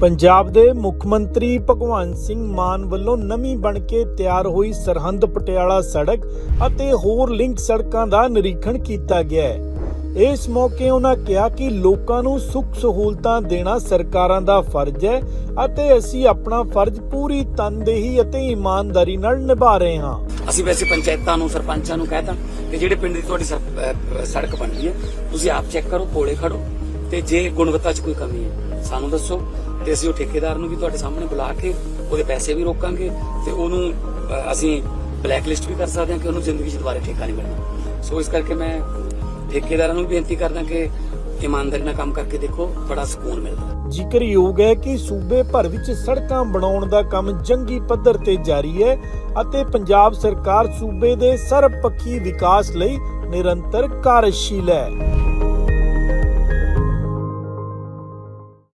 ਪੰਜਾਬ ਦੇ ਮੁੱਖ ਮੰਤਰੀ ਭਗਵੰਤ ਸਿੰਘ ਮਾਨ ਵੱਲੋਂ ਨਵੀਂ ਬਣ ਕੇ ਤਿਆਰ ਹੋਈ ਸਰਹੰਦ ਪਟਿਆਲਾ ਸੜਕ ਅਤੇ ਹੋਰ ਲਿੰਕ ਸੜਕਾਂ ਦਾ ਨਿਰੀਖਣ ਕੀਤਾ ਗਿਆ ਹੈ। ਇਸ ਮੌਕੇ ਉਹਨਾਂ ਕਿਹਾ ਕਿ ਲੋਕਾਂ ਨੂੰ ਸੁੱਖ ਸਹੂਲਤਾਂ ਦੇਣਾ ਸਰਕਾਰਾਂ ਦਾ ਫਰਜ਼ ਹੈ ਅਤੇ ਅਸੀਂ ਆਪਣਾ ਫਰਜ਼ ਪੂਰੀ ਤਨਦੇਹੀ ਅਤੇ ਇਮਾਨਦਾਰੀ ਨਾਲ ਨਿਭਾ ਰਹੇ ਹਾਂ। ਅਸੀਂ ਵੈਸੇ ਪੰਚਾਇਤਾਂ ਨੂੰ, ਸਰਪੰਚਾਂ ਨੂੰ ਕਹਿਤਾ ਕਿ ਜਿਹੜੇ ਪਿੰਡ ਦੀ ਤੁਹਾਡੀ ਸੜਕ ਬਣ ਰਹੀ ਹੈ, ਤੁਸੀਂ ਆਪ ਚੈੱਕ ਕਰੋ, ਕੋਲੇ ਖੜੋ। ਤੇ ਜੇ ਗੁਣਵੱਤਾ 'ਚ ਕੋਈ ਕਮੀ ਹੈ, ਸਾਨੂੰ ਦੱਸੋ। ਤੇ ਅਸੀਂ ਉਹ ਠੇਕੇਦਾਰ ਨੂੰ ਵੀ ਤੁਹਾਡੇ ਸਾਹਮਣੇ ਬੁਲਾ ਕੇ ਉਹਦੇ ਪੈਸੇ ਵੀ ਰੋਕਾਂਗੇ ਤੇ ਉਹਨੂੰ ਅਸੀਂ ਬਲੈਕ ਲਿਸਟ ਵੀ ਕਰ ਸਕਦੇ ਹਾਂ ਕਿ ਉਹਨੂੰ ਜ਼ਿੰਦਗੀ 'ਚ ਦੁਬਾਰਾ ਠੇਕਾ ਨਹੀਂ ਮਿਲਣਾ। ਸੋ ਇਸ ਕਰਕੇ ਮੈਂ ਠੇਕੇਦਾਰਾਂ ਨੂੰ ਬੇਨਤੀ ਕਰਦਾ ਕਿ ਇਮਾਨਦਾਰੀ ਨਾਲ ਕੰਮ ਕਰਕੇ ਦੇਖੋ, ਬੜਾ ਸਕੂਨ ਮਿਲਦਾ। ਜ਼ਿਕਰਯੋਗ ਹੈ ਕਿ ਸੂਬੇ ਭਰ ਵਿੱਚ ਸੜਕਾਂ ਬਣਾਉਣ ਦਾ ਕੰਮ ਜੰਗੀ ਪੱਧਰ ਤੇ ਜਾਰੀ ਹੈ ਅਤੇ ਪੰਜਾਬ ਸਰਕਾਰ ਸੂਬੇ ਦੇ ਸਰਬਪੱਖੀ ਵਿਕਾਸ ਲਈ ਨਿਰੰਤਰ ਕਾਰਜਸ਼ੀਲ ਹੈ।